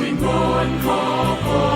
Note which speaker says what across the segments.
Speaker 1: วิงวอนขอพร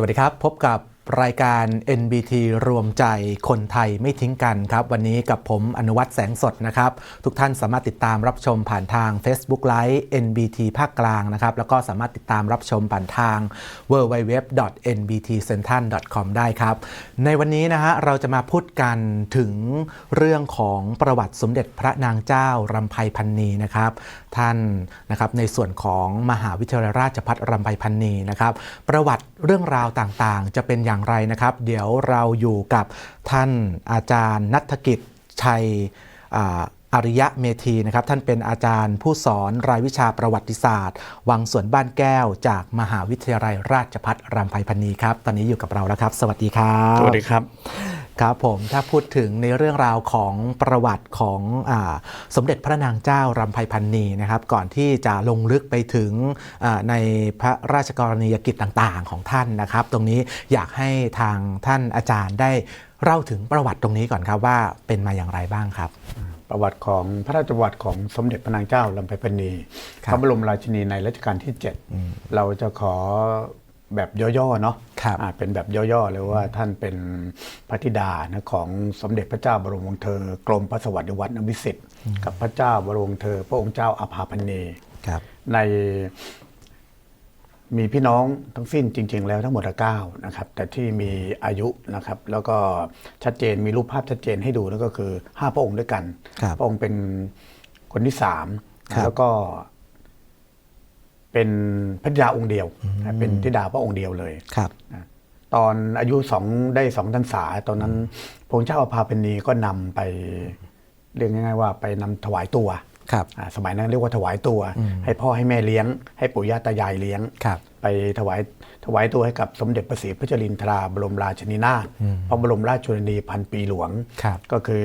Speaker 1: วัสดีค
Speaker 2: รับ พบกับ รายการ NBT รวมใจคนไทยไม่ทิ้งกันครับ วันนี้กับผมอนุวัตแสงสดนะครับ ทุกท่านสามารถติดตามรับชมผ่านทาง Facebook Live NBT ภาคกลางนะครับ แล้วก็สามารถติดตามรับชมผ่านทาง www.nbtcentral.com ได้ครับ ในวันนี้นะฮะเราจะมาพูดกันถึงเรื่องของประวัติสมเด็จพระนางเจ้ารำไพพันนีนะครับ ท่านนะครับในส่วนของมหาวิทยาลัยราชภัฏรำไพพันนีนะครับ ประวัติเรื่องราวต่างๆ จะเป็นอย่างไรนะครับ เดี๋ยวเราอยู่กับท่านอาจารย์นัฐกิจชัย อ่าอริยะเมธีนะครับท่านเป็นอาจารย์ผู้สอนรายวิชาประวัติศาสตร์ วังสวนบ้านแก้ว จากมหาวิทยาลัยราชภัฏรำไพพันนีครับ ตอนนี้อยู่กับเราแล้วครับ สวัสดีครับ
Speaker 3: สวัสดีครับ
Speaker 2: ครับผมถ้าพูดถึงในเรื่องราวของประวัติของอาสมเด็จพระนางเจ้ารำไพพันนีนะครับก่อนที่จะลงลึกไปถึงอ่าในพระราชกรณียกิจต่างๆของท่านนะครับ ตรงนี้อยากให้ทางท่านอาจารย์ได้เล่าถึงประวัติตรงนี้ก่อนครับว่าเป็นมาอย่างไรบ้างครับ
Speaker 3: ประวัติของพระราชประวัติของสมเด็จพระนางเจ้าลำไพพรรณี
Speaker 2: ครับ
Speaker 3: พระบรมราชินีในรัชกาลที่ 7 เราจะขอแบบย่อๆเนาะ
Speaker 2: ครับ
Speaker 3: อ่าเป็นแบบย่อๆเลยว่าท่านเป็นพระธิดานะของสมเด็จพระเจ้าบรมวงศ์เธอกรมพระสวัสดิวัฒนวิสิทธิ์กับพระเจ้าบรมวงศ์เธอ พระองค์เจ้าอาภาพันนี
Speaker 2: ครับ
Speaker 3: ใน มีพี่น้องทั้งสิ้นจริง ๆ แล้วทั้งหมดเก้านะครับแต่ที่มีอายุนะครับแล้วก็ชัดเจนมีรูปภาพชัดเจนให้ดูนั่นก็คือ 5 พระองค์ด้วยกัน
Speaker 2: ครับ
Speaker 3: พระองค์เป็นคนที่สาม
Speaker 2: ครับ
Speaker 3: แล้วก็ เป็นพระธิดาองค์เดียวนะเป็นธิดาพระองค์เดียวเลย
Speaker 2: ครับ
Speaker 3: นะตอนอายุสองได้สองพรรษา ตอนนั้นพระองค์เจ้าอาภาพนีก็นำไปเรียกง่ายๆว่าไปนำถวายตัว
Speaker 2: ครับ
Speaker 3: อ่า สมัยนั้นเรียกว่าถวายตัว ให้พ่อให้แม่เลี้ยง ให้ปู่ย่าตายายเลี้ยง
Speaker 2: ครับ
Speaker 3: ไปถวายถวายตัวให้กับสมเด็จพระศรีพระจรินทราบรมราชินีนาถพระบรมราชชนนีพันปีหลวง
Speaker 2: ครับ
Speaker 3: ก็คือ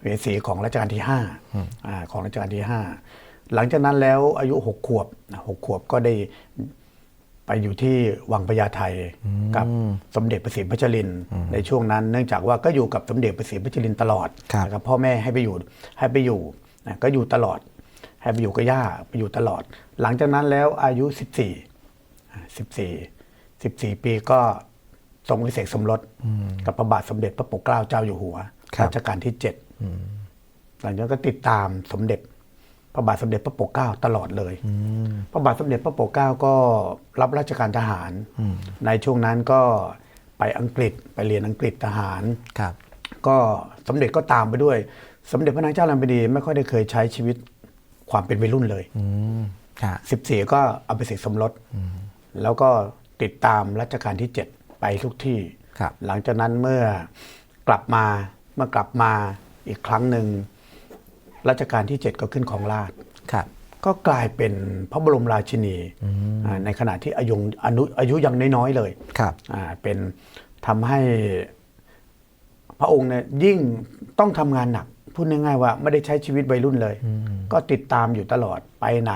Speaker 3: เหสีของรัชกาลที่5อ่าของรัชกาลที่ 5 หลังจากนั้นแล้วอายุ 6 ขวบนะหกขวบก็ได้ไปอยู่ที่วังพญาไทกับสมเด็จพระศรีพระจรินทร์ในช่วงนั้น เนื่องจากว่าก็อยู่กับสมเด็จพระศรีพระจรินทร์ตลอด
Speaker 2: ครับ
Speaker 3: นะครับพ่อแม่ให้ไปอยู่ให้ไปอยู่ นะก็อยู่ตลอดให้ไปอยู่กับย่าไปอยู่ตลอด หลังจากนั้นแล้วอายุ 14 14 14 ปีก็ทรงวิเศษสมรสกับพระบาทสมเด็จพระปกเกล้าเจ้าอยู่หัว
Speaker 2: ครับ
Speaker 3: รัชกาลที่7หลังจากนั้นก็ติดตามสมเด็จพระบาทสมเด็จพระปกเกล้าตลอดเลยพระบาทสมเด็จพระปกเกล้าก็รับราชการทหาร ในช่วงนั้นก็ไปอังกฤษไปเรียนอังกฤษทหาร
Speaker 2: ครับ
Speaker 3: ก็สมเด็จก็ตามไปด้วย สมเด็จพระนางเจ้าลันปดีไม่ค่อยได้เคยใช้ชีวิตความเป็นวัยรุ่นเลย
Speaker 2: อืมครับ
Speaker 3: สิบสี่ก็เอาไปเสกสมรสแล้วก็ติดตามรัชกาลที่เจ็ดไปทุกที่
Speaker 2: ครับ
Speaker 3: หลังจากนั้นเมื่อกลับมาเมื่อกลับมาอีกครั้งหนึ่งรัชกาลที่เจ็ดก็ขึ้นของราช
Speaker 2: ครับ
Speaker 3: ก็กลายเป็นพระบรมราชินีอ่าในขณะที่อายุอานุอายุยังน้อยๆเลย
Speaker 2: ครับ
Speaker 3: อ่าเป็นทำให้พระองค์เนี่ยยิ่งต้องทำงานหนัก พูดง่ายๆว่าไม่ได้ใช้ชีวิตวัยรุ่นเลย ก็ติดตามอยู่ตลอดไปไหน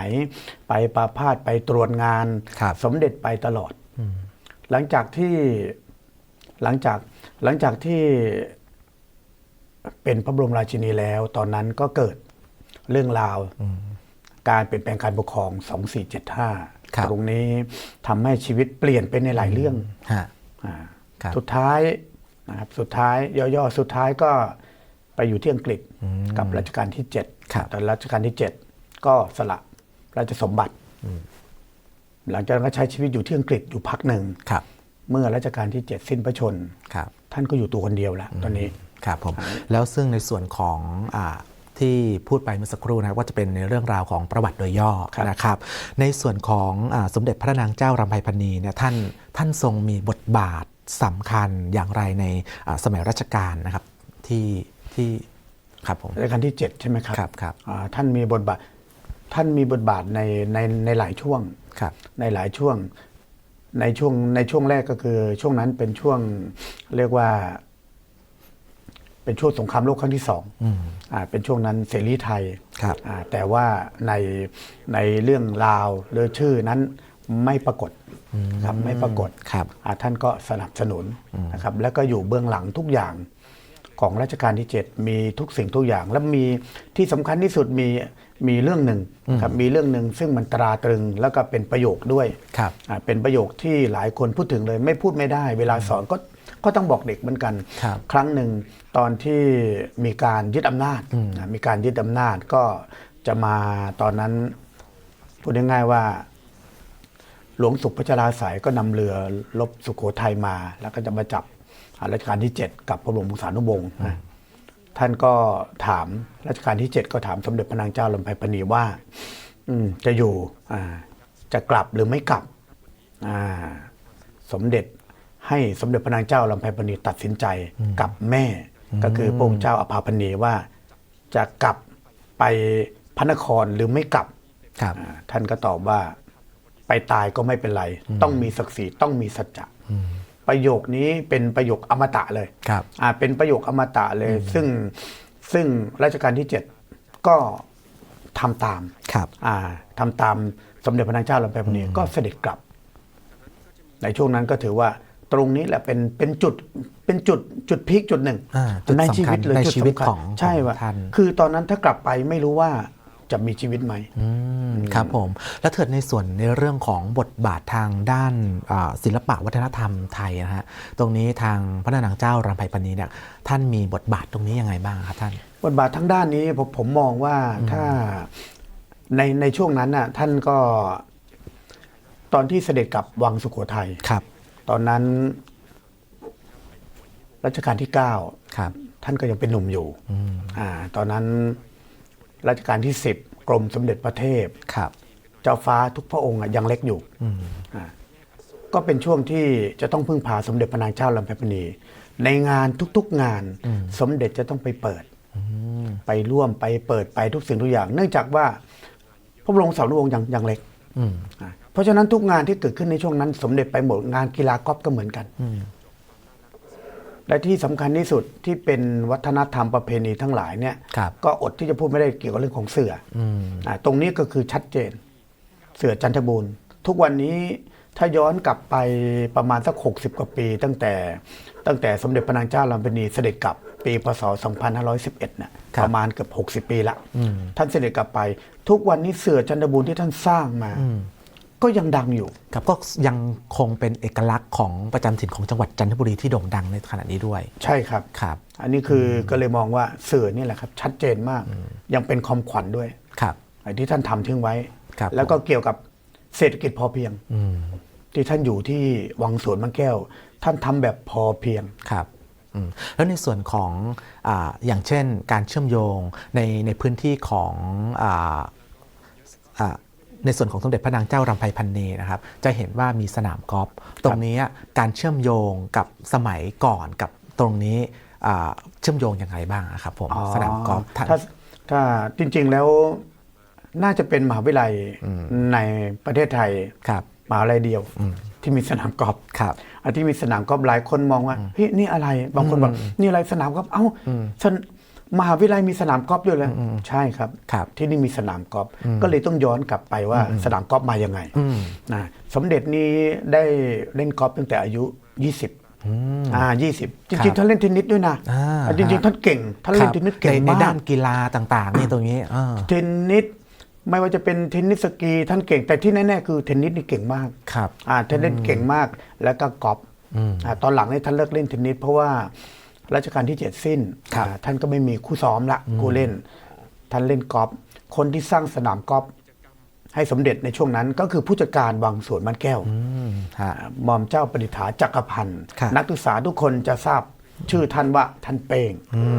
Speaker 3: ไปประพาสไปตรวจงาน
Speaker 2: ครับ
Speaker 3: สมเด็จไปตลอด หลังจากที่หลังจากหลังจากที่เป็นพระบรมราชินีแล้ว ตอนนั้นก็เกิดเรื่องราวการเปลี่ยนแปลงการปกครอง
Speaker 2: ครับ
Speaker 3: 2475 ตรงนี้ทำให้ชีวิตเปลี่ยนไปในหลายเรื่อง
Speaker 2: ฮะ
Speaker 3: อ่า
Speaker 2: ครับ
Speaker 3: สุดท้ายนะครับ สุดท้ายย่อๆ สุดท้ายก็ ไปอยู่ที่อังกฤษกับรัชกาลที่เจ็ด
Speaker 2: ครับ
Speaker 3: ตอนรัชกาลที่เจ็ดก็สละราชสมบัติ หลังจากนั้นก็ใช้ชีวิตอยู่ที่อังกฤษอยู่พักหนึ่ง
Speaker 2: ครับ
Speaker 3: เมื่อรัชกาลที่เจ็ดสิ้นพระชนม์
Speaker 2: ครับ
Speaker 3: ท่านก็อยู่ตัวคนเดียวแล้วตอนนี้
Speaker 2: ครับผมแล้วซึ่งในส่วนของอาที่พูดไปเมื่อสักครู่นะครับว่าจะเป็นในเรื่องราวของประวัติโดยย่อ
Speaker 3: ครับ
Speaker 2: นะครับ ในส่วนของอาสมเด็จพระนางเจ้ารำไพพรรณีเนี่ยท่านท่านทรงมีบทบาทสำคัญอย่างไรในอ่าสมัยรัชกาลนะครับที่ ที่ครับผม
Speaker 3: รัชกาลที่เจ็ดใช่ไหมครับ
Speaker 2: ครับครับ
Speaker 3: อ่าท่านมีบทบาทท่านมีบทบาทในในในหลายช่วง
Speaker 2: ครับ
Speaker 3: ในหลายช่วงในช่วงในช่วงแรกก็คือช่วงนั้นเป็นช่วงเรียกว่า เป็นช่วงสงครามโลกครั้งที่สองอ่าเป็นช่วงนั้นเสรีไทย
Speaker 2: ครับ
Speaker 3: อ่าแต่ว่าในในเรื่องราวหรือชื่อนั้นไม่ปรากฏครับไม่ปรากฏ
Speaker 2: ครับ
Speaker 3: อ่าท่านก็สนับสนุนนะครับ แล้วก็อยู่เบื้องหลังทุกอย่าง ของรัชกาลที่ 7 มีทุกสิ่งทุกอย่าง แล้วมีที่สำคัญที่สุดมีมีเรื่องหนึ่งครับมีเรื่องหนึ่งซึ่งมันตราตรึงแล้วก็เป็นประโยคด้วย
Speaker 2: ครับ
Speaker 3: อ่าเป็นประโยคที่หลายคนพูดถึงเลย ไม่พูดไม่ได้ เวลาสอนก็ก็ต้องบอกเด็กเหมือนกัน
Speaker 2: ครับ
Speaker 3: ครั้งหนึ่งตอนที่มีการยึดอำนาจอ่ามีการยึดอำนาจก็จะมาตอนนั้นพูดง่ายๆว่าหลวงสุขพัชราสายก็นำเรือลบสุโขทัยมา แล้วก็จะมาจับอ่า รัชกาลที่ 7 กับพระบรมวงศานุวงศ์นะท่านก็ถามรัชกาลที่ 7 ก็ถามสมเด็จพระนางเจ้าลำไพพรณีว่าอืมจะอยู่อ่าจะกลับหรือไม่กลับอ่าสมเด็จให้สมเด็จพระนางเจ้าลำไพพรณีตัดสินใจกับแม่ ก็คือพระองค์เจ้าอภาพรณีว่าจะกลับไปพระนครหรือไม่กลับ
Speaker 2: ครับ
Speaker 3: อ่าท่านก็ตอบว่าไปตายก็ไม่เป็นไร ต้องมีศักดิ์ศรีต้องมีสัจจะ ประโยคนี้เป็นประโยคอมตะเลย
Speaker 2: ครับ
Speaker 3: อ่าเป็นประโยคอมตะเลย ซึ่งซึ่งรัชกาลที่เจ็ดก็ทำตาม
Speaker 2: ครับ
Speaker 3: อ่าทำตามสมเด็จพระนางเจ้าลำไพพรณีก็เสด็จกลับ ในช่วงนั้นก็ถือว่าตรงนี้แหละเป็นเป็นจุดเป็นจุดจุดพีคจุดหนึ่ง
Speaker 2: อ่าจุด
Speaker 3: ใน
Speaker 2: สำคัญ
Speaker 3: ชีวิตเลย
Speaker 2: ใน
Speaker 3: จุด
Speaker 2: ชีวิต
Speaker 3: สำคัญ
Speaker 2: ของ
Speaker 3: ใช่
Speaker 2: ของ
Speaker 3: ว่า
Speaker 2: ท่าน
Speaker 3: คือตอนนั้นถ้ากลับไปไม่รู้ว่า จะมีชีวิตไหม
Speaker 2: อืมครับผม แล้วเถิดในส่วนในเรื่องของบทบาททางด้านอ่าศิลปะวัฒนธรรมไทยนะฮะตรงนี้ทางพระนางเจ้ารำไพพรรณีเนี่ยท่านมีบทบาทตรงนี้ยังไงบ้างครับท่าน
Speaker 3: บทบาททั้งด้านนี้ผมผมมองว่าถ้าในในช่วงนั้นน่ะท่านก็ ตอนที่เสด็จกลับวังสุโขทัย
Speaker 2: ครับ
Speaker 3: ตอนนั้นรัชกาลที่เก้า
Speaker 2: ครับ
Speaker 3: ท่านก็ยังเป็นหนุ่มอยู่อ่า ตอนนั้น รัชกาลที่สิบกรมสมเด็จพระเทพ
Speaker 2: ครับ
Speaker 3: เจ้าฟ้าทุกพระองค์อะยังเล็กอยู่อ่าก็เป็นช่วงที่จะต้องพึ่งพาสมเด็จพระนางเจ้าลำไพพรณีในงานทุกๆงานสมเด็จจะต้องไปเปิดไปร่วมไปเปิดไปทุกสิ่งทุกอย่าง เนื่องจากว่าพระบรมสารีวงศ์ยังยังเล็ก
Speaker 2: อืม
Speaker 3: อ่าเพราะฉะนั้นทุกงานที่เกิดขึ้นในช่วงนั้น สมเด็จไปหมดงานกีฬากอล์ฟก็เหมือนกัน และที่สำคัญที่สุดที่เป็นวัฒนธรรมประเพณีทั้งหลายเนี่ย
Speaker 2: ครับ
Speaker 3: ก็อดที่จะพูดไม่ได้เกี่ยวกับเรื่องของเสือออ่าตรงนี้ก็คือชัดเจน เสือจันทบูรณ์ทุกวันนี้ถ้าย้อนกลับไปประมาณสัก 60 กว่าปี ตั้งแต่ตั้งแต่สมเด็จพระนางเจ้าลำพนีเสด็จกลับปีพศ 2511เนี่ย
Speaker 2: ครับ
Speaker 3: ประมาณเกือบ60 ปีละท่านเสด็จกลับไป ทุกวันนี้เสือจันทบูรณ์ที่ท่านสร้างมา ก็ยังดังอยู่
Speaker 2: ครับก็ยังคงเป็นเอกลักษณ์ของประจำถิ่นของจังหวัดจันทบุรีที่โด่งดังในขณะนี้ด้วย
Speaker 3: ใช่ครับ
Speaker 2: ครับ
Speaker 3: อันนี้คืออก็เลยมองว่าเสือนี่แหละครับชัดเจนมาก ยังเป็นคอมขวัญด้วย
Speaker 2: ครับ
Speaker 3: ไอ้ที่ท่านทำทิ้งไว้
Speaker 2: ครับ
Speaker 3: แล้วก็เกี่ยวกับเศรษฐกิจพอเพียงที่ท่านอยู่ที่วังสวนบางแก้ว ท่านทำแบบพอเพียง
Speaker 2: ครับอืมแล้วในส่วนของอาอย่างเช่นการเชื่อมโยงในในพื้นที่ของอาอ่า ในส่วนของสมเด็จพระนางเจ้ารำไพพันนีนะครับ จะเห็นว่ามีสนามกอล์ฟตรงนี้การเชื่อมโยงกับสมัยก่อนกับตรงนี้อ่าเชื่อมโยงยังไงบ้างอะครับผมสนามกอล์ฟท่าน
Speaker 3: ถ้าถ้าจริงๆแล้วน่าจะเป็นมหาวิทยาลัยในประเทศไทย
Speaker 2: ครับ
Speaker 3: มหาวิทยาลัยเดียวที่มีสนามกอล์ฟ
Speaker 2: ครับ
Speaker 3: อันที่มีสนามกอล์ฟหลายคนมองว่าเฮ้ยนี่อะไร บางคนบอกนี่อะไรสนามกอล์ฟเอ้าสน มหาวิทยาลัยมีสนามกอล์ฟด้วยเลยใช่ครับ
Speaker 2: ครับ
Speaker 3: ที่นี่มีสนามกอล์ฟก็เลยต้องย้อนกลับไปว่าสนามกอล์ฟมายังไงนะสมเด็จนี้ได้เล่นกอล์ฟตั้งแต่อายุ 20อ่า20จ
Speaker 2: ครั
Speaker 3: ริง
Speaker 2: บ
Speaker 3: ๆท่านเล่นเทนนิสด้วยนะ
Speaker 2: อ่า
Speaker 3: อ่าจริงๆท่านเก่งท่าน
Speaker 2: ค
Speaker 3: เล่
Speaker 2: รั
Speaker 3: น
Speaker 2: บ
Speaker 3: เทนนิสเก่ง
Speaker 2: ในใน
Speaker 3: มาก
Speaker 2: ด้านกีฬาต่างๆนี่ตรงนี้อ่า
Speaker 3: เทนนิสไม่ว่าจะเป็นเทนนิสสกีท่านเก่งแต่ที่แน่ๆคือเทนนิสนี่เก่งมาก
Speaker 2: ครับ
Speaker 3: อ่าท่านเล่นเก่งมากแล้วก็กอล์ฟอ่าตอนหลังเนี่ยท่านเลิกเล่นเทนนิสเพราะว่า รัชกาลที่เจ็ดสิ้น
Speaker 2: ครับ
Speaker 3: อ่าท่านก็ไม่มีคู่ซ้อมละคู่เล่น ท่านเล่นกอล์ฟคนที่สร้างสนามกอล์ฟให้สมเด็จในช่วงนั้นก็คือผู้จัดการวังสวนบ้านแก้ว
Speaker 2: อืมฮะ
Speaker 3: หม่อมเจ้าประดิษฐาจักรพันธ์
Speaker 2: ครับ
Speaker 3: นักศึกษาทุกคนจะทราบชื่อท่านว่าท่านเป้ง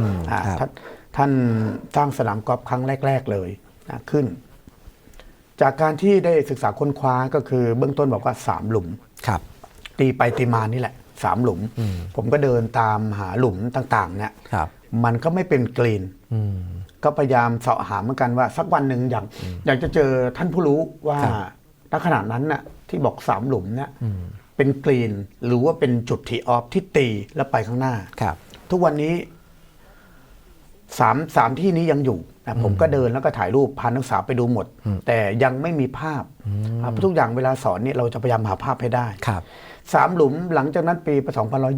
Speaker 2: ม
Speaker 3: อ่า
Speaker 2: ครับ
Speaker 3: ท่านท่านสร้างสนามกอล์ฟครั้งแรก ๆเลยนะขึ้น จากการที่ได้ศึกษาค้นคว้าก็คือเบื้องต้นบอกว่าสามหลุม
Speaker 2: ครับ
Speaker 3: ตีไปตีมานี่แหละ สามหลุม ผมก็เดินตามหาหลุมต่างๆ เนี่ย
Speaker 2: ครับ
Speaker 3: มันก็ไม่เป็นกรีน
Speaker 2: อืม
Speaker 3: ก็พยายามเสาะหาเหมือนกันว่า สักวันหนึ่งอยากอยากจะเจอท่านผู้รู้ว่า
Speaker 2: ครับ
Speaker 3: ณขณะนั้นน่ะที่บอกสามหลุมเนี่ยเป็นกรีนหรือว่าเป็นจุดทีออฟที่ตีแล้วไปข้างหน้า
Speaker 2: ครับทุ
Speaker 3: ทุกวันนี้สามสามที่นี้ยังอยู่นะผมก็เดินแล้วก็ถ่ายรูปพานักศึกษาไปดูหมด แต่ยังไม่มีภาพครับทุกอย่างเวลาสอนเนี่ยเราจะพยายามหาภาพให้ได้
Speaker 2: ครับ
Speaker 3: สามหลุมหลังจากนั้นปี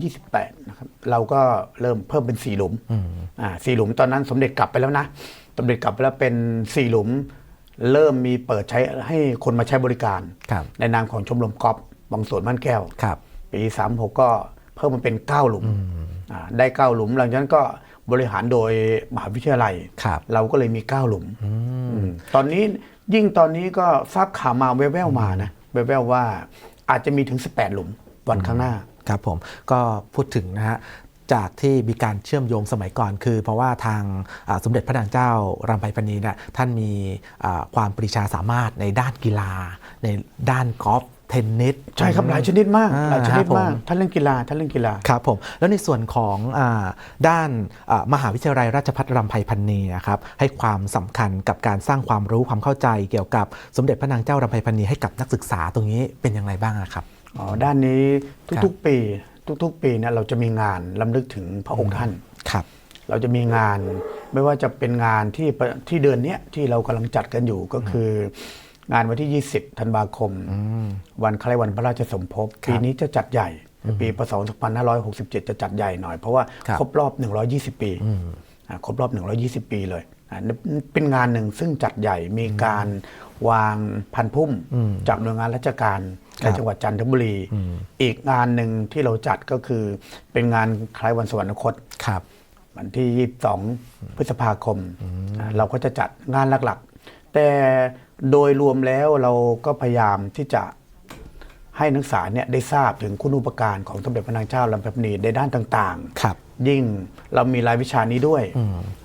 Speaker 3: 2528นะครับเราก็เริ่มเพิ่มเป็นสี่หลุมอ่าสี่หลุมตอนนั้นสมเด็จกลับไปแล้วนะสมเด็จกลับไปแล้วเป็นสี่หลุม เริ่มมีเปิดใช้ให้คนมาใช้บริการ
Speaker 2: ครับ
Speaker 3: ในนามของชมรมกอล์ฟบางสวนบ้านแก้ว
Speaker 2: ครับ
Speaker 3: ปี36ก็เพิ่มมาเป็น9หลุมอ่าได้9หลุม หลังจากนั้นก็บริหารโดยมหาวิทยาลัย
Speaker 2: ครับ
Speaker 3: เราก็เลยมี9หลุมอืมตอนนี้ยิ่งตอนนี้ก็ทราบข่าวมาแว่วๆมานะแว่วๆว่าอาจจะมีถึง 18 หลุม วันข้างหน้า
Speaker 2: ครับผมก็พูดถึงนะฮะจากที่มีการเชื่อมโยงสมัยก่อน คือ เพราะว่าทางอ่าสมเด็จพระนางเจ้ารำไพพรรณีเนี่ยท่านมีอ่าความปรีชาสามารถในด้านกีฬา ในด้านกอล์ฟเทนนิส
Speaker 3: ใช่ครับหลายชนิดมาก
Speaker 2: อ่
Speaker 3: หลายชนิด
Speaker 2: ครับผมา
Speaker 3: กท่านเล่นกีฬาท่านเล่นกีฬา
Speaker 2: ครับผมแล้วในส่วนของอาด้านอ่ามหาวิทยาลัยราชภัฏรำไพพันนีนะครับให้ความสำคัญกับการสร้างความรู้ความเข้าใจเกี่ยวกับสมเด็จพระนางเจ้ารำไพพันนีให้กับนักศึกษาตรงนี้เป็นอย่างไรบ้างอะครับ
Speaker 3: อ๋อด้านนี้
Speaker 2: ครับ
Speaker 3: ทุกๆปีทุกๆปีเนี่ยเราจะมีงานลำลึกถึงพระองค์ท่าน
Speaker 2: ครับ
Speaker 3: เราจะมีงานไม่ว่าจะเป็นงานที่ประที่เดือนเนี้ยที่เรากำลังจัดกันอยู่ก็คืองานวันที่ 20 ธันวาคม วันคล้ายวันพระราชสมภพ
Speaker 2: ครับ
Speaker 3: ปีนี้จะจัดใหญ่ ปีพศ2567 จะจัดใหญ่หน่อย เพราะว่า
Speaker 2: ครับ
Speaker 3: ครบรอบ 120 ปีอ่าครบรอบ 120 ปีเลยอ่าเป็นงานหนึ่งซึ่งจัดใหญ่มีการวางพันพุ่มจากหน่วยงานราชการ ในจังหวัดจันทบุรี อีกงานหนึ่งที่เราจัดก็คือเป็นงานคล้ายวันสวรรคต
Speaker 2: ครับ
Speaker 3: วันที่ 22 พฤษภาคมอ่าเราก็จะจัดงานหลักๆ แต่โดยรวมแล้วเราก็พยายามที่จะให้นักศึกษาเนี่ยได้ทราบถึงคุณูปการของสมเด็จพระนางเจ้าลำพับนีในด้านต่าง
Speaker 2: ครับ
Speaker 3: ๆยิ่งเรามีรายวิชานี้ด้วย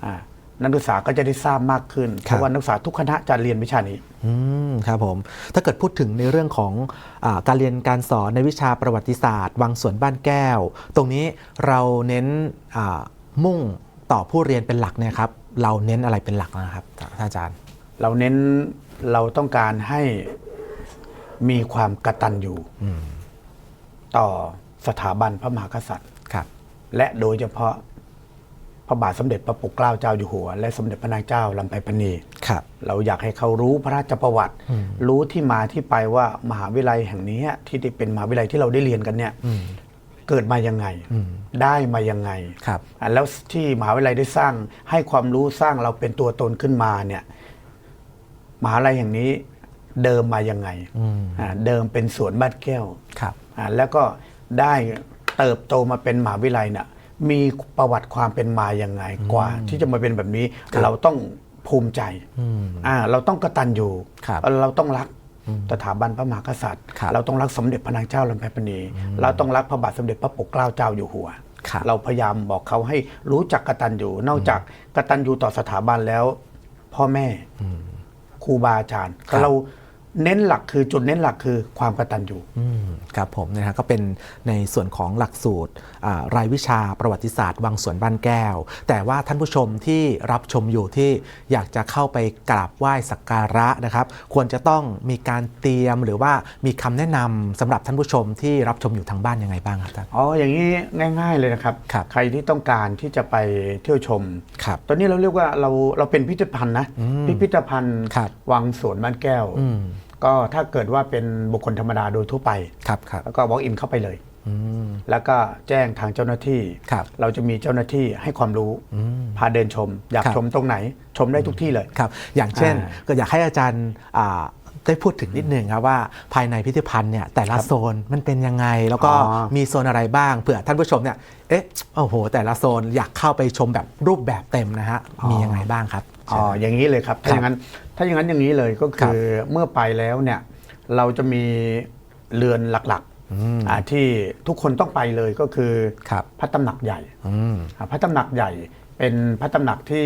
Speaker 3: อ่า นักศึกษาก็จะได้ทราบมากขึ้นเพราะว่านักศึกษาทุกคณะจะเรียนวิชานี้
Speaker 2: อืมครับผมถ้าเกิดพูดถึงในเรื่องของอาการเรียนการสอนในวิชาประวัติศาสตร์ วังสวนบ้านแก้ว ตรงนี้เราเน้นอ่ามุ่งต่อผู้เรียนเป็นหลักเนี่ยครับเราเน้นอะไรเป็นหลักนะครับท่านอาจารย์
Speaker 3: เราเน้นเราต้องการให้มีความกตัญญูต่อสถาบันพระมหากษัตริย์
Speaker 2: ครับ
Speaker 3: และโดยเฉพาะ พระบาทสมเด็จพระปกเกล้าเจ้าอยู่หัว และสมเด็จพระนางเจ้าลำไพพรรณี
Speaker 2: ครับ
Speaker 3: เราอยากให้เขารู้พระราชประวัติ รู้ที่มาที่ไปว่ามหาวิทยาลัยแห่งนี้ที่ได้เป็นมหาวิทยาลัยที่เราได้เรียนกันเนี่ยเกิดมายังไง ได้มายังไง
Speaker 2: ครับ
Speaker 3: อะแล้วที่มหาวิทยาลัยได้สร้างให้ความรู้สร้างเราเป็นตัวตนขึ้นมาเนี่ยมหาลัยแห่งนี้เดิมมายังไงอ่าเดิมเป็นสวนบ้านแก้ว
Speaker 2: ครับ
Speaker 3: อ่าแล้วก็ได้เติบโตมาเป็นมหาวิทยาลัยเนี่ย มีประวัติความเป็นมาอย่างไงกว่า ที่จะมาเป็นแบบนี้เราต้องภูมิใจอ่าเราต้องกตัญญู
Speaker 2: ครับ
Speaker 3: เราต้องรักสถาบันพระมหากษัตริย์
Speaker 2: ครับ
Speaker 3: เราต้องรักสมเด็จพระนางเจ้าลำไพพรรณีเราต้องรักพระบาทสมเด็จพระปกเกล้าเจ้าอยู่หัว
Speaker 2: ครับ
Speaker 3: เราพยายามบอกเขาให้รู้จักกตัญญูนอกจากกตัญญูต่อสถาบันแล้ว พ่อแม่ครูบาอาจารย์
Speaker 2: ครับ
Speaker 3: เรา เน้นหลักคือจุดเน้นหลักคือความกตัญญู
Speaker 2: อืมครับผมนะฮะก็เป็นในส่วนของหลักสูตรอ่ารายวิชาประวัติศาสตร์วังสวนบ้านแก้ว แต่ว่าท่านผู้ชมที่รับชมอยู่ที่อยากจะเข้าไปกราบไหว้สักการะนะครับ ควรจะต้องมีการเตรียมหรือว่ามีคำแนะนำสำหรับท่านผู้ชมที่รับชมอยู่ทางบ้านยังไงบ้างครับท่าน
Speaker 3: อ๋ออย่างนี้ง่าย ๆเลยนะครับ
Speaker 2: ครับ
Speaker 3: ใครที่ต้องการที่จะไปเที่ยวชม
Speaker 2: ครับ
Speaker 3: ตอนนี้เราเรียกว่าเราเราเป็นพิพิธภัณฑ์นะพิพิธภัณฑ์
Speaker 2: ครับ
Speaker 3: วังสวนบ้านแก้ว ก็ถ้าเกิดว่าเป็นบุคคลธรรมดาโดยทั่วไป
Speaker 2: ครับครับ
Speaker 3: แล้วก็ walk in เข้าไปเลยแล้วก็แจ้งทางเจ้าหน้าที่
Speaker 2: ครับ
Speaker 3: เราจะมีเจ้าหน้าที่ให้ความรู้พาเดินชม อยาก
Speaker 2: ครับ
Speaker 3: ชมตรงไหน ชมได้ทุกที่เลย
Speaker 2: ครับอย่างเช่น
Speaker 3: อ่า
Speaker 2: ก็อยากให้อาจารย์อ่าได้พูดถึงนิดหนึ่งครับว่าภายในพิพิธภัณฑ์เนี่ยแต่ละโซนมันเป็นยังไง แล้วก็
Speaker 3: อ๋อ
Speaker 2: มีโซนอะไรบ้างเผื่อท่านผู้ชมเนี่ยเอ๊ะโอ้โห แต่ละโซนอยากเข้าไปชมแบบรูปแบบเต็มนะฮะมียังไงบ้างครับ
Speaker 3: อ๋ออย่างนี้เลยครับ ถ้าอย่างนั้น ถ้าอย่างนั้นอย่างนี้เลยก็
Speaker 2: ครั
Speaker 3: คื
Speaker 2: บ
Speaker 3: อเมื่อไปแล้วเนี่ยเราจะมีเรือนหลักๆอ่าที่ทุกคนต้องไปเลยก็คือ
Speaker 2: ครับ
Speaker 3: พระตำหนักใหญ่
Speaker 2: อืม
Speaker 3: อ่าพระตำหนักใหญ่เป็นพระตำหนักที่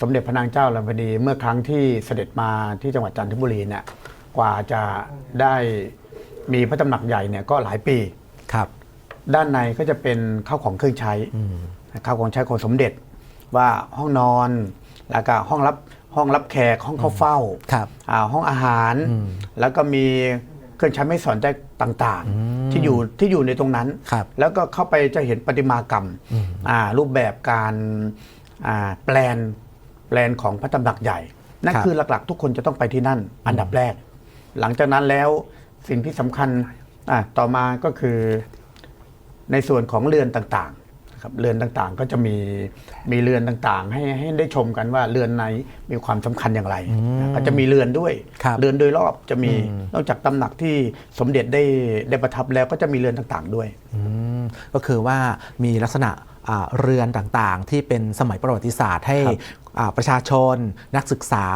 Speaker 3: สมเด็จพระนางเจ้าลำพดีเมื่อครั้งที่เสด็จมาที่จังหวัดจันทบุรีเนี่ยกว่าจะได้มีพระตำหนักใหญ่เนี่ยก็หลายปี
Speaker 2: ครับ
Speaker 3: ด้านในก็จะเป็นข้าวของเครื่องใช้ข้าวของใช้ของสมเด็จว่าห้องนอนแล้วก็ห้องรับ ห้องรับแขกห้องเข้าเฝ้า
Speaker 2: ครับ
Speaker 3: อ่าห้องอาหาร แล้วก็มีเครื่องใช้ไม่สอนใจต่างๆ ที่อยู่ที่อยู่ในตรงนั้น
Speaker 2: ครับ
Speaker 3: แล้วก็เข้าไปจะเห็นประติมากรรมอ่ารูปแบบการอ่าแปลนแปลนของพระตำหนักใหญ่ นั่น
Speaker 2: ครับ
Speaker 3: คือหลักๆ ทุกคนจะต้องไปที่นั่น อันดับแรก หลังจากนั้นแล้วสิ่งที่สำคัญอ่าต่อมาก็คือในส่วนของเรือนต่างๆนะ ครับเรือนต่างๆก็จะมีมีเรือนต่างๆ ให้ให้ได้ชมกันว่าเรือนไหนมีความสำคัญอย่างไรนะก็จะมีเรือนด้วย
Speaker 2: ครับ
Speaker 3: เรือนโดยรอบจะมีนอกจากตำหนักที่สมเด็จได้ได้ประทับแล้วก็จะมีเรือนต่างๆด้วย
Speaker 2: อืมก็คือว่ามีลักษณะอ่าเรือนต่างๆ ที่เป็นสมัยประวัติศาสตร์ให้
Speaker 3: ครับ
Speaker 2: อ่า ประชาชน นักศึกษา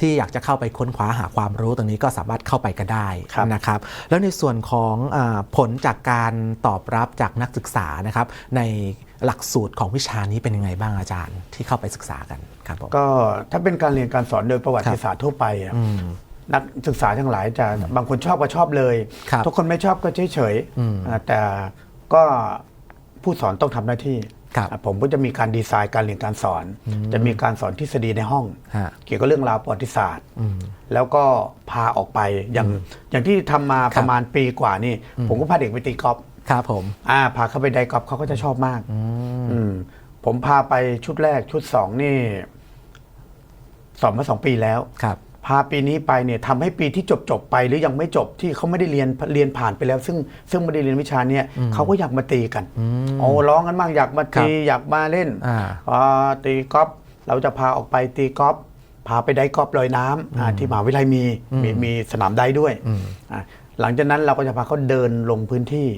Speaker 2: ที่อยากจะเข้าไปค้นคว้าหาความรู้ตรงนี้ก็สามารถเข้าไปกันได้
Speaker 3: ครับ
Speaker 2: นะครับ แล้วในส่วนของอาผลจากการตอบรับจากนักศึกษานะครับในหลักสูตรของวิชานี้เป็นยังไงบ้างอาจารย์ ที่เข้าไปศึกษากันครับผม
Speaker 3: ก็ถ้าเป็นการเรียนการสอนโดยประวัติศาสตร์ทั่วไปอะ
Speaker 2: อืม
Speaker 3: นักศึกษาทั้งหลายจะบางคนชอบก็ชอบเลย
Speaker 2: ครับ
Speaker 3: ทุกคนไม่ชอบก็เฉยเฉยๆ
Speaker 2: อืม
Speaker 3: อ่าแต่ก็ผู้สอนต้องทำหน้าที่
Speaker 2: ครับ
Speaker 3: อะ ผมก็จะมีการดีไซน์การเรียนการสอน จะมีการสอนทฤษฎีในห้อง
Speaker 2: ฮะ
Speaker 3: เกี่ยวกับเรื่องราวประวัติศาสตร์ แล้วก็พาออกไปอย่างอย่างที่ทำมา
Speaker 2: ครับ
Speaker 3: ประมาณปีกว่านี่ ผมก็พาเด็กไปตีกอล์ฟ
Speaker 2: ครับผม
Speaker 3: อ่าพาเขาไปไดกอล์ฟเขาก็จะชอบมากอืมผมพาไปชุดแรกชุดสองนี่สอนมาสองปีแล้ว
Speaker 2: ครับ
Speaker 3: พาปีนี้ไปเนี่ยทำให้ปีที่จบจบไปหรือยังไม่จบที่เขาไม่ได้เรียนเรียนผ่านไปแล้ว ซึ่งซึ่งไม่ได้เรียนวิชาเนี่ยเขาก็อยากมาตีกันโอ้ร้องกันบ้างอยากมาตีอยากมาเล่น
Speaker 2: อ่า
Speaker 3: พอตีกอล์ฟเราจะพาออกไปตีกอล์ฟพาไปไดกอล์ฟลอยน้ำอ่าที่มหาวิทยาลัยมีมีมีสนามไดด้วยอ่า หลังจากนั้นเราก็จะพาเขาเดินลงพื้นที่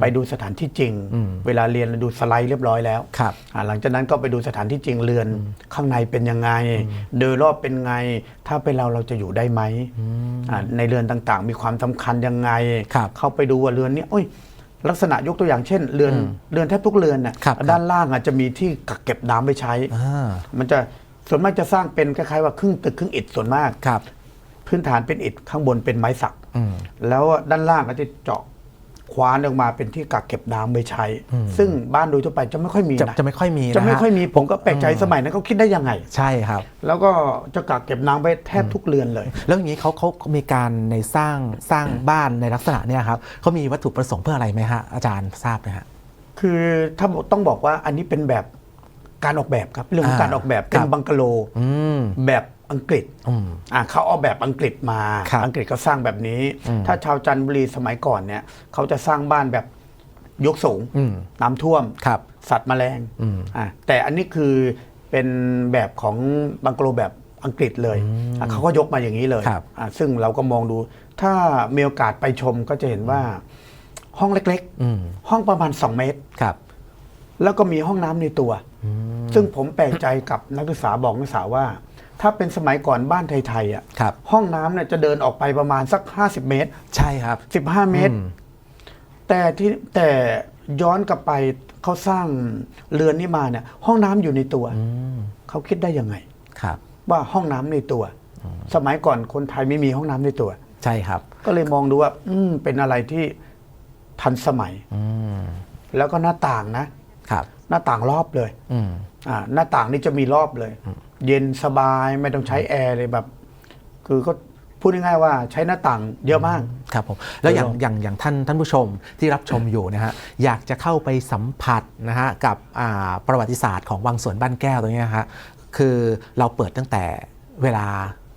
Speaker 3: ไปดูสถานที่จริง เวลาเรียนเราดูสไลด์เรียบร้อยแล้ว
Speaker 2: ครับ
Speaker 3: อ่าหลังจากนั้นก็ไปดูสถานที่จริงเรือนข้างในเป็นยังไง โดยรอบเป็นไง ถ้าเป็นเราเราจะอยู่ได้ไหมอ่าในเรือนต่างๆ มีความสำคัญยังไง
Speaker 2: ครับ
Speaker 3: เข้าไปดูว่าเรือนนี้โอ้ยลักษณะยกตัวอย่างเช่น เรือนเรือนแทบทุกเรือนน่ะ
Speaker 2: ครับ
Speaker 3: ด้านล่างอาจจะมีที่กักเก็บน้ำไปใช้
Speaker 2: อ่า
Speaker 3: มันจะส่วนมากจะสร้างเป็นคล้ายๆว่าครึ่งตึกครึ่งอิฐส่วนมาก
Speaker 2: ครับ
Speaker 3: พื้นฐานเป็นอิฐข้างบนเป็นไม้สัก
Speaker 2: อืม
Speaker 3: แล้วด้านล่างก็จะเจาะคว้านออกมาเป็นที่กักเก็บน้ำไว้ใช้ ซึ่งบ้านโดยทั่วไปจะไม่ค่อยมี
Speaker 2: จะ
Speaker 3: นะ
Speaker 2: จะไม่ค่อยมีน
Speaker 3: จะไม่
Speaker 2: ฮ
Speaker 3: ค่อยมีผมก็แปลกใจสมัยนั้นเขาคิดได้ยังไง
Speaker 2: ใช่ครับ
Speaker 3: แล้วก็จะกักเก็บน้ำไว้แทบทุกเรือนเลย
Speaker 2: แล้วอย่างนี้เขาเขามีการในสร้างสร้างบ้านในลักษณะเนี่ยครับเขามีวัตถุประสงค์เพื่ออะไรไหมฮะอาจารย์ทราบไหมฮะ
Speaker 3: คือถ้าต้องบอกว่าอันนี้เป็นแบบการออกแบบครับเรื่องของ
Speaker 2: อ่า
Speaker 3: การออกแบบเป็
Speaker 2: คนรับ
Speaker 3: บังกะโล
Speaker 2: อืม
Speaker 3: แบบ อังกฤษ
Speaker 2: อืม
Speaker 3: อ่าเขาเอาแบบอังกฤษมา
Speaker 2: ครับ
Speaker 3: อังกฤษก็สร้างแบบนี้ ถ้าชาวจันทบุรีสมัยก่อนเนี่ยเขาจะสร้างบ้านแบบยกสูง
Speaker 2: อืม
Speaker 3: น้ำท่วม
Speaker 2: ครับ
Speaker 3: สัตว์แมลง
Speaker 2: อืม
Speaker 3: อ่าแต่อันนี้คือเป็นแบบของบังกะโลแบบอังกฤษเลยอะเขาก็ยกมาอย่างนี้เลย
Speaker 2: ครับ
Speaker 3: อ่าซึ่งเราก็มองดู ถ้ามีโอกาสไปชมก็จะเห็นว่า ห้องเล็ก
Speaker 2: อืม
Speaker 3: ๆห้องประมาณ 2 เมตร
Speaker 2: ครับ
Speaker 3: แล้วก็มีห้องน้ำในตัว ซึ่งผมแปลกใจกับนักศึกษาบอกนักศึกษาว่า ถ้าเป็นสมัยก่อนบ้านไทยๆอะ
Speaker 2: ครับ
Speaker 3: ห้องน้ำเนี่ยจะเดินออกไปประมาณสัก 50 เมตร
Speaker 2: ใช่ครับ
Speaker 3: 15 เมตร
Speaker 2: อืม
Speaker 3: แต่ที่แต่ย้อนกลับไปเขาสร้างเรือนนี้มาเนี่ย ห้องน้ำอยู่ในตัวเขาคิดได้ยังไง
Speaker 2: ครับ
Speaker 3: ว่าห้องน้ำในตัว สมัยก่อนคนไทยไม่มีห้องน้ำในตัว
Speaker 2: ใช่ครับ
Speaker 3: ก็เลยมองดูว่า อืมเป็นอะไรที่ทันสมัย
Speaker 2: อืม
Speaker 3: แล้วก็หน้าต่างนะ
Speaker 2: ครับ
Speaker 3: หน้าต่างรอบเลย
Speaker 2: อืม
Speaker 3: อ่าหน้าต่างนี่จะมีรอบเลย เย็นสบายไม่ต้องใช้แอร์เลยแบบ คือก็พูดง่ายๆว่าใช้หน้าต่างเยอะมาก
Speaker 2: ครับผมแล้วอย่าง
Speaker 3: เดี๋ยว
Speaker 2: อย่างอย่างท่านท่านผู้ชมที่รับชมอยู่นะฮะอยากจะเข้าไปสัมผัสนะฮะกับอ่าประวัติศาสตร์ของวังสวนบ้านแก้วตรงนี้นะฮะคือเราเปิดตั้งแต่เวลา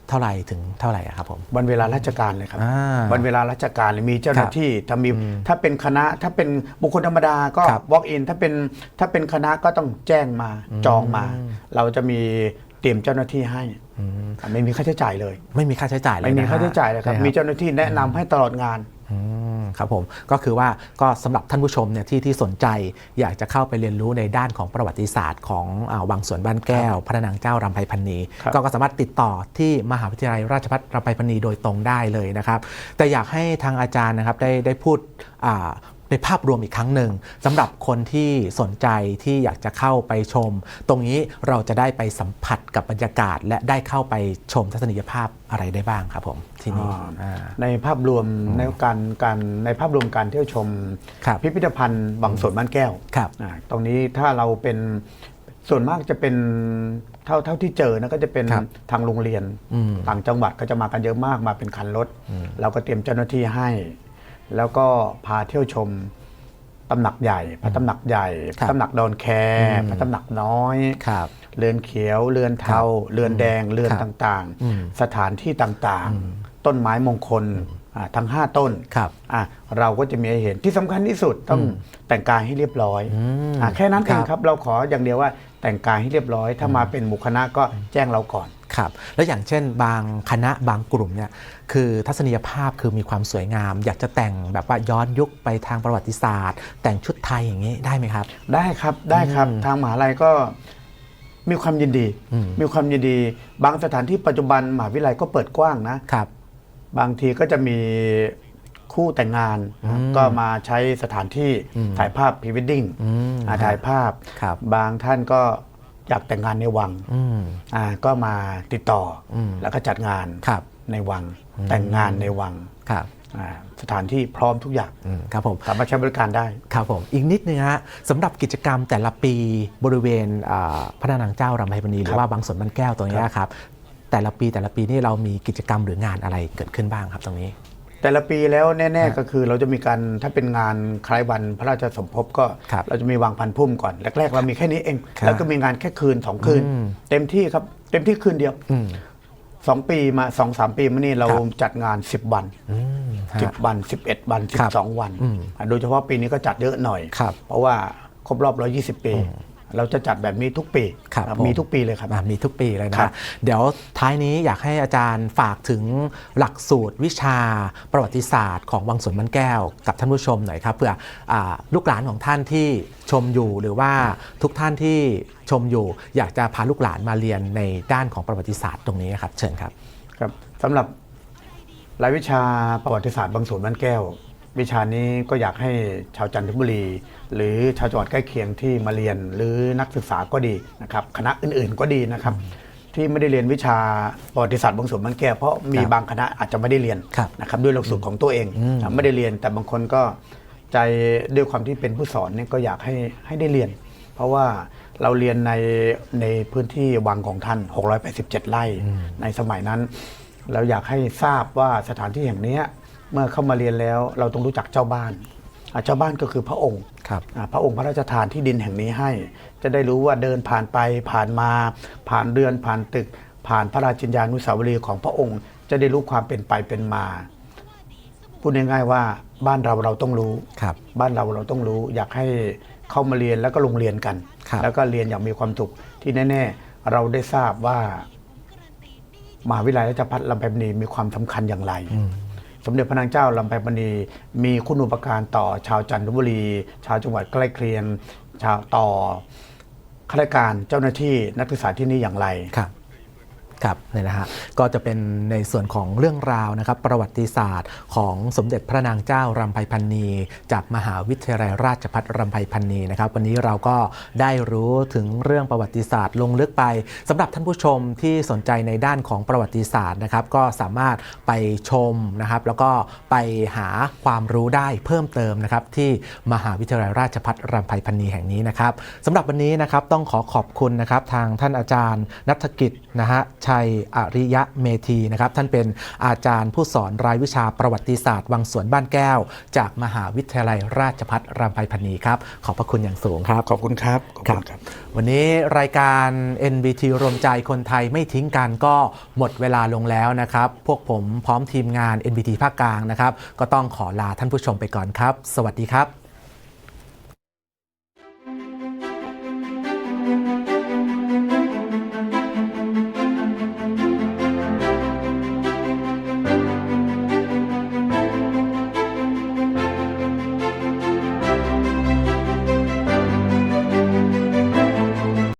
Speaker 2: เท่าไหร่ถึงเท่าไหร่อะครับผม
Speaker 3: วันเวลาราชการเลยครับ
Speaker 2: อ่า
Speaker 3: วันเวลาราชการเลยมีเจ้าหน้าที่ถ้ามีถ้าเป็นคณะถ้าเป็นบุคคลธรรมดาก็
Speaker 2: ครับ
Speaker 3: walk in ถ้าเป็นถ้าเป็นคณะก็ต้องแจ้งมาจองมา เราจะมี เตรียมเจ้าหน้าที่ให้
Speaker 2: อ
Speaker 3: อะไม่มีค่าใช้จ่ายเลย
Speaker 2: ไม่มีค่าใช้จ่ายเลย
Speaker 3: ไม่มี
Speaker 2: นะฮะ
Speaker 3: ค่าใช้จ่ายเลยครับ
Speaker 2: นะ
Speaker 3: มีเจ้าหน้าที่แนะนำให้ตลอดงาน
Speaker 2: อืมครับผมก็คือว่าก็สำหรับท่านผู้ชมเนี่ยที่ที่สนใจอยากจะเข้าไปเรียนรู้ในด้านของประวัติศาสตร์ของอาวังสวนบ้านแก้ว พระนางเจ้ารำไพพันนี
Speaker 3: ครับ
Speaker 2: ก็ก็สามารถติดต่อที่มหาวิทยาลัยราชภัฏรำไพพันนีโดยตรงได้เลยนะครับ แต่อยากให้ทางอาจารย์นะครับได้ได้พูดอ่า ในภาพรวมอีกครั้งหนึ่งสำหรับคนที่สนใจที่อยากจะเข้าไปชม ตรงนี้เราจะได้ไปสัมผัสกับบรรยากาศ และได้เข้าไปชมทัศนียภาพอะไรได้บ้างครับผมที่นี่
Speaker 3: อ่า
Speaker 2: อ่า
Speaker 3: ในภาพรวมในการการในภาพรวมการเที่ยวชม
Speaker 2: ครับ
Speaker 3: พิพิธภัณฑ์บางสวนบ้านแก้ว
Speaker 2: ครับ
Speaker 3: อ่าตรงนี้ถ้าเราเป็นส่วนมากจะเป็นเท่าเท่าที่เจอนะก็จะเป็น
Speaker 2: ครับ
Speaker 3: ทางโรงเรียน
Speaker 2: อืม
Speaker 3: ต่างจังหวัดก็จะมากันเยอะมากมาเป็นคันรถ เราก็เตรียมเจ้าหน้าที่ให้ แล้วก็พาเที่ยวชมตำหนักใหญ่ พระตำหนักใหญ่พ
Speaker 2: ครั
Speaker 3: ระ
Speaker 2: บ
Speaker 3: ตำหนักดอนแค
Speaker 2: อืม
Speaker 3: พระตำหนักน้อย
Speaker 2: ครับ
Speaker 3: เรือนเขียว เรือนเทา เรือนแดง เรือน
Speaker 2: ครับ
Speaker 3: ต่าง
Speaker 2: อืม
Speaker 3: ๆสถานที่ต่างๆ ต้นไม้มงคลอ่าทั้ง 5 ต้น
Speaker 2: ครับ
Speaker 3: อะเราก็จะมีให้เห็นที่สำคัญที่สุดต้องแต่งกายให้เรียบร้อย
Speaker 2: อืม
Speaker 3: อะแค่นั้นเอง
Speaker 2: ครับ
Speaker 3: ครับเราขออย่างเดียวว่าแต่งกายให้เรียบร้อย ถ้ามาเป็นหมู่คณะก็แจ้งเราก่อน
Speaker 2: ครับแล้วอย่างเช่น บางคณะบางกลุ่มเนี่ยคือทัศนียภาพคือมีความสวยงาม อยากจะแต่งแบบว่าย้อนยุคไปทางประวัติศาสตร์ แต่งชุดไทยอย่างนี้ได้ไหมครับ
Speaker 3: ได้ครับได้ครับ
Speaker 2: อืม
Speaker 3: ทางมหาลัยก็มีความยินดี
Speaker 2: อืม
Speaker 3: มีความยินดี บางสถานที่ปัจจุบันมหาวิทยาลัยก็เปิดกว้างนะ
Speaker 2: ครับ
Speaker 3: บางทีก็จะมีคู่แต่งงาน
Speaker 2: อืม
Speaker 3: ก็มาใช้สถานที่
Speaker 2: อืม
Speaker 3: ถ่ายภาพพรีเวดดิ้ง
Speaker 2: อืม
Speaker 3: อ่าถ่ายภาพ
Speaker 2: ครับ
Speaker 3: บางท่านก็ อยากแต่งงานในวัง
Speaker 2: อืม
Speaker 3: อ่าก็มาติดต่ออ
Speaker 2: ม
Speaker 3: แล้วก็จัดงาน
Speaker 2: ครับ
Speaker 3: ในวัง แต่งงานในวัง
Speaker 2: ครับ
Speaker 3: อ่าสถานที่พร้อมทุกอย่าง
Speaker 2: อืมครับผม
Speaker 3: สามารถใช้บริการได้
Speaker 2: ครับผมอีกนิดนึงฮะสำหรับกิจกรรมแต่ละปีบริเวณอ่าพระนางเจ้ารำไพพรรณีหรือว่าบางสวนบ้านแก้วตรงเนี้ยครับแต่ละปีแต่ละปีนี่เรามีกิจกรรมหรืองานอะไรเกิดขึ้นบ้างครับตรงนี้
Speaker 3: แต่ละปีแล้วแน่ ๆ ก็คือเราจะมีการถ้าเป็นงานคล้ายวันพระราชสมภพก็
Speaker 2: ครับ
Speaker 3: เราจะมีวางพันพุ่มก่อนแรกๆเรามีแค่นี้เอง
Speaker 2: ครับ
Speaker 3: แล้วก็มีงานแค่คืนสองคืน
Speaker 2: อืม
Speaker 3: เต็มที่ครับ เต็มที่คืนเดียว
Speaker 2: อืม
Speaker 3: สองปีมาสองสามปีมานี่เรา
Speaker 2: ครับ
Speaker 3: จัดงาน10วัน
Speaker 2: อืมฮะ
Speaker 3: 10วัน11วัน
Speaker 2: ครับ
Speaker 3: 12วัน
Speaker 2: อืม
Speaker 3: อะโดยเฉพาะปีนี้ก็จัดเยอะหน่อย
Speaker 2: ครับ
Speaker 3: เพราะว่าครบรอบ120ปี เราจะจัดแบบนี้ทุกปี
Speaker 2: ครับ
Speaker 3: อะ
Speaker 2: ผม
Speaker 3: มีทุกปีเลยครับ
Speaker 2: อะมีทุกปีเลย
Speaker 3: ครั
Speaker 2: นะ
Speaker 3: บ
Speaker 2: เดี๋ยวท้ายนี้อยากให้อาจารย์ฝากถึงหลักสูตรวิชาประวัติศาสตร์ของวังสวนมันแก้วกับท่านผู้ชมหน่อยครับเพื่ออาลูกหลานของท่านที่ชมอยู่หรือว่าทุกท่านที่ชมอยู่ อยากจะพาลูกหลานมาเรียนในด้านของประวัติศาสตร์ตรงนี้ครับเชิญครับ
Speaker 3: ครับสำหรับรายวิชาประวัติศาสตร์บางส่วนบ้านแก้ว วิชานี้ก็อยากให้ชาวจันทบุรี หรือชาวจังหวัดใกล้เคียงที่มาเรียน หรือนักศึกษาก็ดีนะครับคณะอื่นๆก็ดีนะครับ ที่ไม่ได้เรียนวิชาประวัติศาสตร์บางส่วนบ้านแก้วเพราะมี
Speaker 2: ครับ
Speaker 3: บางคณะอาจจะไม่ได้เรียน
Speaker 2: ครับ
Speaker 3: นะครับด้วยหลักสูตรของตัวเอง
Speaker 2: อืม
Speaker 3: ไม่ได้เรียนแต่บางคนก็ใจด้วยความที่เป็นผู้สอนเนี่ยก็อยากให้ให้ได้เรียน เพราะว่าเราเรียนในในพื้นที่วังของท่าน 687 ไร่ในสมัยนั้น เราอยากให้ทราบว่าสถานที่แห่งเนี้ย เมื่อเข้ามาเรียนแล้วเราต้องรู้จักเจ้าบ้านอะเจ้าบ้านก็คือพระองค์
Speaker 2: ครับ
Speaker 3: อะพระองค์พระราชทานที่ดินแห่งนี้ให้ จะได้รู้ว่าเดินผ่านไปผ่านมา ผ่านเรือนผ่านตึก ผ่านพระราชินญานุสาวรีย์ของพระองค์ จะได้รู้ความเป็นไปเป็นมา พูดง่ายๆว่าบ้านเราเราต้องรู้
Speaker 2: ครับ
Speaker 3: บ้านเราเราต้องรู้อยากให้เข้ามาเรียนแล้วก็ลงเรียนกัน
Speaker 2: ครับ
Speaker 3: แล้วก็เรียนอย่างมีความสุขที่แน่ๆ เราได้ทราบว่ามหาวิทยาลัยราชภัฏลำไพพรรณีมีความสำคัญอย่างไร สมเด็จพระนางเจ้าลำไพพรรณีมีคุณอุปการต่อชาวจันทบุรี ชาวจังหวัดใกล้เคียงชาวต่อข้าราชการเจ้าหน้าที่นักศึกษาที่นี่อย่างไร
Speaker 2: ครับ ครับเนี่ยนะฮะก็จะเป็นในส่วนของเรื่องราวนะครับประวัติศาสตร์ของสมเด็จพระนางเจ้ารำไพพันนี จากมหาวิทยาลัยราชภัฏรำไพพันนีนะครับวันนี้เราก็ได้รู้ถึงเรื่องประวัติศาสตร์ลงลึกไปสำหรับท่านผู้ชมที่สนใจในด้านของประวัติศาสตร์นะครับก็สามารถไปชมนะครับแล้วก็ไปหาความรู้ได้เพิ่มเติมนะครับที่มหาวิทยาลัยราชภัฏรำไพพันนีแห่งนี้นะครับสำหรับวันนี้นะครับต้องขอขอบคุณนะครับทางท่านอาจารย์นัฐกิจนะฮะชัยอริยะเมธีนะครับท่านเป็นอาจารย์ผู้สอนรายวิชาประวัติศาสตร์ วังสวนบ้านแก้ว จากมหาวิทยาลัยราชภัฏรำไพพันนีครับขอบพระคุณอย่างสูงครับ
Speaker 3: ขอบคุณครับขอบคุณครับ
Speaker 2: วันนี้รายการ NBT รวมใจคนไทยไม่ทิ้งกันก็หมดเวลาลงแล้วนะครับ พวกผมพร้อมทีมงาน NBT ภาคกลางนะครับ ก็ต้องขอลาท่านผู้ชมไปก่อนครับ สวัสดีครับ